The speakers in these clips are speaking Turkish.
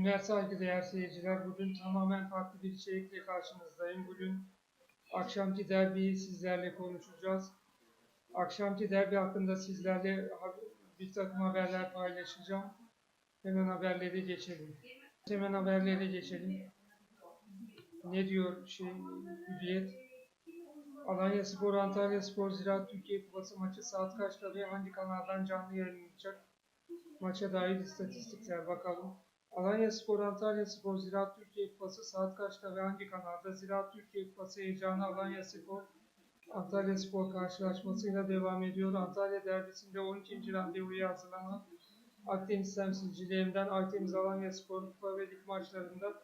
günler saygıdeğer seyirciler. Bugün tamamen farklı bir içerikle karşınızdayım. Bugün akşamki derbiyi sizlerle konuşacağız. Akşamki derbi hakkında sizlerle bir takım haberler paylaşacağım. Hemen haberleri geçelim. Hemen haberlere geçelim. Ne diyor şey Hürriyet? Alanya Spor, Antalya Spor, Ziraat Türkiye Kupası maçı saat kaçta ve hangi kanaldan canlı yayınlanacak? Maça dair istatistikler bakalım. Alanya Spor, Antalya Spor, Ziraat Türkiye Kupası saat kaçta ve hangi kanalda? Ziraat Türkiye Kupası heyecanı Alanya Spor, Antalya Spor karşılaşmasıyla devam ediyor. Antalya derbisinde 12. randevuya hazırlanan Akdeniz temsilcilerinden Aytemiz Alanya Spor Kupa ve Lig maçlarında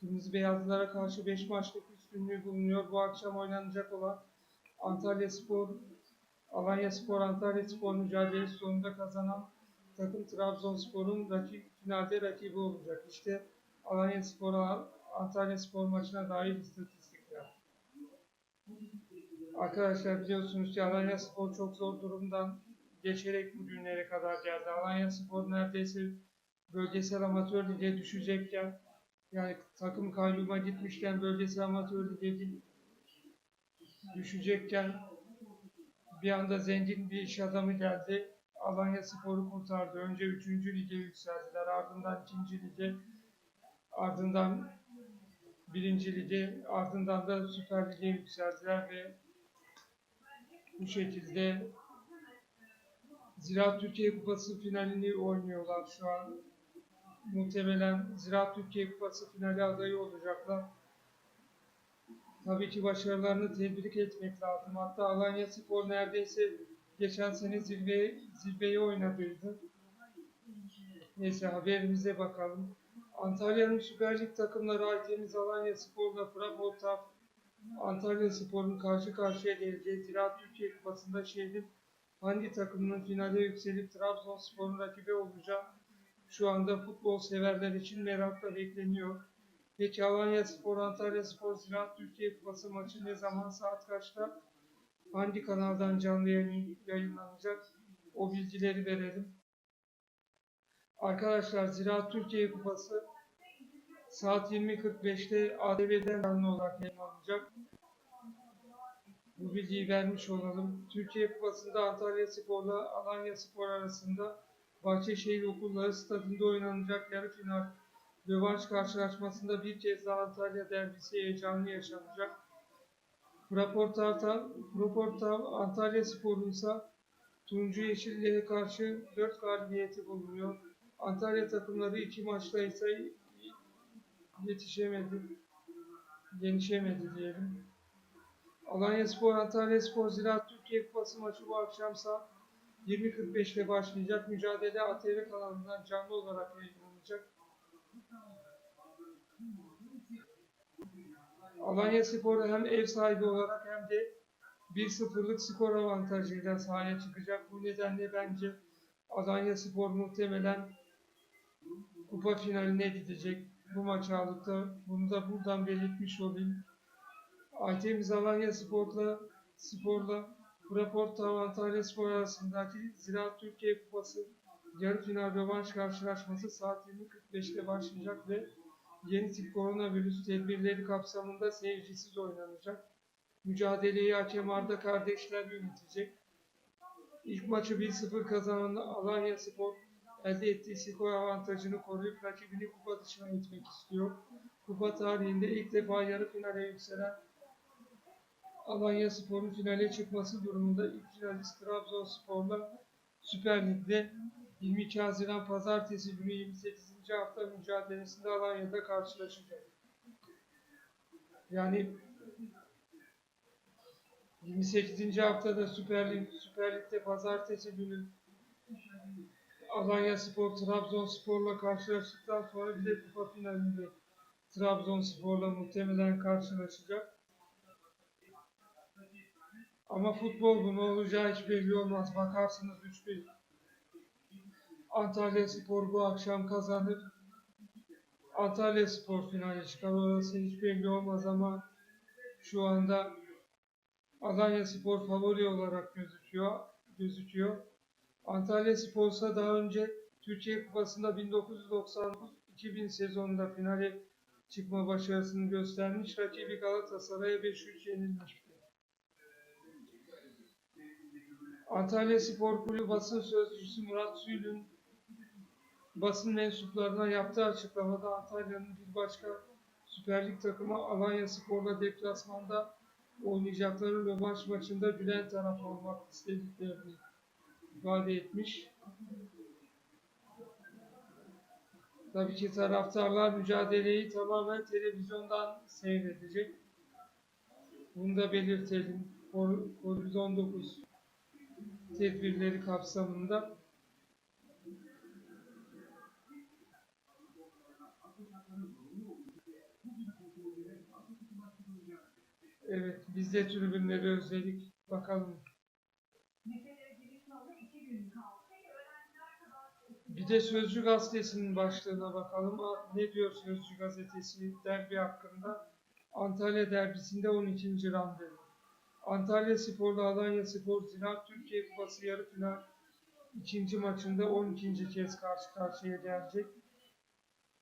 Kırmızı Beyazlılara karşı 5 maçlık üstünlüğü bulunuyor. Bu akşam oynanacak olan Antalya Spor, Alanya Spor, Antalya Spor mücadelesi sonunda kazanan takım Trabzonspor'un rakip, finalde rakibi olacak. İşte Alanya Spor'a Antalya Spor maçına dair istatistikler. Arkadaşlar biliyorsunuz ki Alanya Spor çok zor durumdan geçerek bugünlere kadar geldi. Alanya Spor neredeyse bölgesel amatör lige düşecekken yani takım kayyuma gitmişken bölgesel amatör lige düşecekken bir anda zengin bir iş adamı geldi. Alanya Spor'u kurtardı. Önce 3. lige yükseldiler. Ardından 2. lige, ardından 1. lige, ardından da Süper Lig'e yükseldiler ve bu şekilde Ziraat Türkiye Kupası finalini oynuyorlar şu an. Muhtemelen Ziraat Türkiye Kupası finali adayı olacaklar. Tabii ki başarılarını tebrik etmek lazım. Hatta Alanya Spor neredeyse geçen sene zirve, zirveyi oynadıydı. Neyse haberimize bakalım. Antalya'nın Süper Lig takımları Aytemiz Alanya Spor'la Fraport'a Antalya Spor'un karşı karşıya geleceği Ziraat Türkiye Kupası'nda şehrin hangi takımının finale yükselip Trabzonspor'un rakibi olacağı şu anda futbol severler için merakla bekleniyor. Peki Alanya Spor, Antalya Spor, Ziraat Türkiye Kupası maçı ne zaman, saat kaçta, hangi kanaldan canlı yayın yayınlanacak? O bilgileri verelim. Arkadaşlar Ziraat Türkiye Kupası saat 20.45'te ATV'den canlı olarak yayınlanacak. Bu bilgiyi vermiş olalım. Türkiye Kupası'nda Antalya Spor'la Alanya Spor arasında Bahçeşehir Okulları Stadında oynanacak yarı final rövanş karşılaşmasında bir kez daha Antalya derbisi heyecanlı yaşanacak. Raportav Antalya Spor'un ise Turuncu Yeşillere karşı 4 galibiyeti bulunuyor. Antalya takımları iki maçta ise yetişemedi, yenişemedi diyelim. Alanya Spor, Antalya Spor, Ziraat Türkiye Kupası maçı bu akşam saat 20.45'te başlayacak. Mücadele ATV kanalından canlı olarak yayınlanacak. Alanya Spor hem ev sahibi olarak hem de 1-0'lık skor avantajıyla sahaya çıkacak. Bu nedenle bence Alanya Spor muhtemelen kupa finaline gidecek bu maç aldıkta. Bunu da buradan belirtmiş olayım. Aytemiz Alanya Spor'la Spor'la Fraporta Antalya Spor arasındaki Ziraat Türkiye Kupası yarı final rövanş karşılaşması saat 20.45'te başlayacak ve yeni tip koronavirüs tedbirleri kapsamında seyircisiz oynanacak. Mücadeleyi hakem Arda kardeşler yönetecek. İlk maçı 1-0 kazanan Alanya Spor elde ettiği skor avantajını koruyup rakibini kupa dışına itmek istiyor. Kupa tarihinde ilk defa yarı finale yükselen Alanya Spor'un finale çıkması durumunda ilk finalist Trabzonspor'la Süper Lig'de 22 Haziran Pazartesi günü 28. hafta mücadelesinde Alanya'da karşılaşacak. Yani 28. haftada Süper Lig, Süper Lig'de Pazartesi günü Alanya Spor Trabzonspor'la karşılaştıktan sonra bir de kupa finalinde Trabzonspor'la muhtemelen karşılaşacak. Ama futbol bu ne olacağı hiç belli olmaz. Bakarsınız 3-1. Antalya Spor bu akşam kazanır. Antalya Spor finale çıkar. Orası hiç belli olmaz ama şu anda Alanya Spor favori olarak gözüküyor. gözüküyor. Antalya Spor ise daha önce Türkiye Kupası'nda 1999 2000 sezonunda finale çıkma başarısını göstermiş. Rakibi Galatasaray'a 5-3 yenilmişti. Antalya Spor Kulübü basın sözcüsü Murat Sülün basın mensuplarına yaptığı açıklamada Antalya'nın bir başka Süper Lig takımı Alanya Spor'la deplasmanda oynayacakları rövanş maçında gülen taraf olmak istediklerini ifade etmiş. Tabii ki taraftarlar mücadeleyi tamamen televizyondan seyredecek. Bunu da belirtelim. Kor- Covid-19 tedbirleri kapsamında. Evet, biz de tribünleri özledik. Bakalım. Bir de Sözcü Gazetesi'nin başlığına bakalım. Ne diyor Sözcü Gazetesi derbi hakkında? Antalya derbisinde 12. randevu. Antalya Spor'la Alanya Spor Ziraat Türkiye Kupası yarı final ikinci maçında 12. kez karşı karşıya gelecek.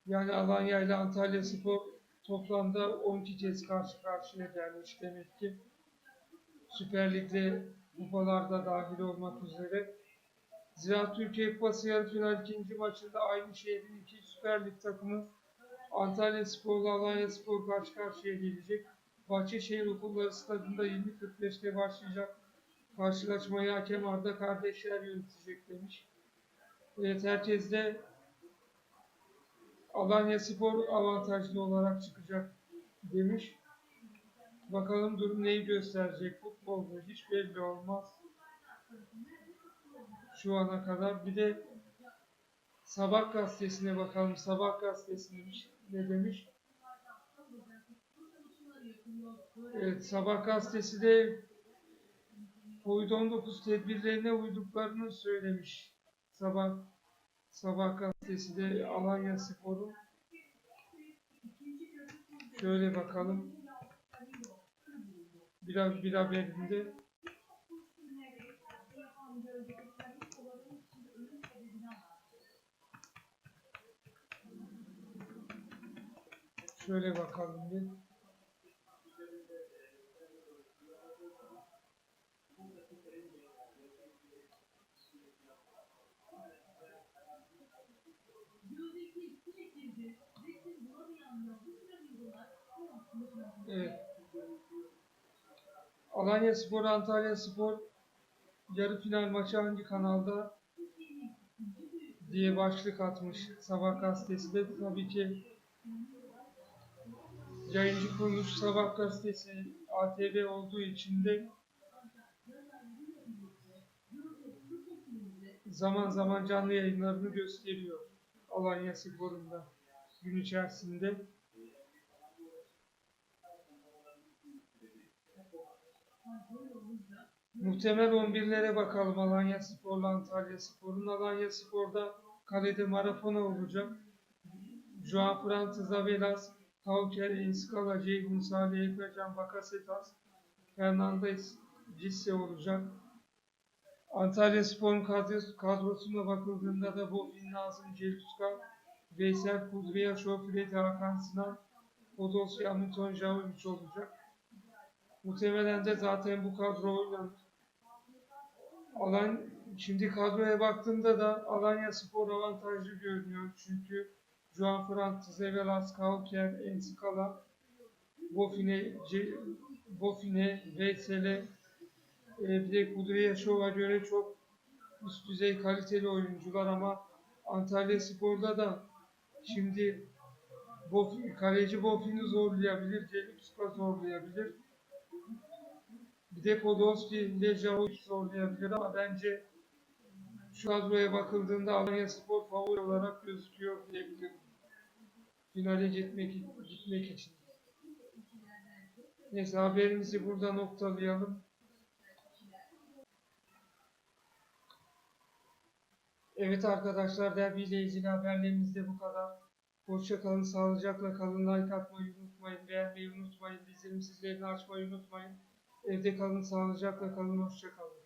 Yani Alanya ile Antalya Spor toplamda 12 kez karşı karşıya gelmiş demek ki. Süper Lig'de kupalarda dahil olmak üzere. Ziraat Türkiye Kupası yarı final ikinci maçında aynı şehrin iki Süper Lig takımı Antalya Spor ile Alanya Spor karşı karşıya gelecek. Bahçeşehir Okulları Stadı'nda 20.45'te başlayacak karşılaşmayı hakem Arda kardeşler yönetecek demiş. Evet herkes de Alanya Spor avantajlı olarak çıkacak demiş. Bakalım durum neyi gösterecek futbolda hiç belli olmaz. Şu ana kadar bir de Sabah gazetesine bakalım. Sabah gazetesi demiş, ne demiş? Evet, Sabah gazetesi de Covid-19 tedbirlerine uyduklarını söylemiş. Sabah Sabah gazetesi de Alanya Spor'un şöyle bakalım. Bir, bir haberinde şöyle bakalım bir. Evet. Alanya Spor, Antalya Spor yarı final maçı hangi kanalda diye başlık atmış Sabah gazetesi de tabii ki yayıncı kuruluş Sabah gazetesi ATV olduğu için de zaman zaman canlı yayınlarını gösteriyor Alanya Spor'un da gün içerisinde. Muhtemel 11'lere bakalım Alanya Spor'la Antalya Spor'un. Alanya Spor'da kalede Marafona olacak. Joao Francis Avelas, Tauker, Enskala, Ceyhun Salih, Efecan, Bakasetas, Fernandez, Cisse olacak. Antalya Spor'un kadros- kadrosuna bakıldığında da Bofin, Nazım, Celuska, Veysel, Kudriya, Şofredi, Hakan Sinan, Podolski, Hamilton, Javovic olacak. Muhtemelen de zaten bu kadro oynanır. Alan, şimdi kadroya baktığımda da Alanya Spor avantajlı görünüyor. Çünkü Juan Francis, Velas, Kauker, Enskala, Bofine, C, Bofine, Veysel'e, e, bir de Kudriye Şov'a göre çok üst düzey kaliteli oyuncular ama Antalya Spor'da da şimdi Bof, kaleci Bofin'i zorlayabilir, Celipska zorlayabilir. Bir de Podolski ile Jahovic zorlayabilir ama bence şu kadroya bakıldığında Alanya Spor favori olarak gözüküyor diyebilirim. Finale gitmek, gitmek için. Neyse haberimizi burada noktalayalım. Evet arkadaşlar derbiyle ilgili haberlerimiz de bu kadar. Hoşça kalın, sağlıcakla kalın, like atmayı unutmayın, beğenmeyi unutmayın, bildirim zillerini açmayı unutmayın. Evde kalın, sağlıcakla kalın, hoşça kalın.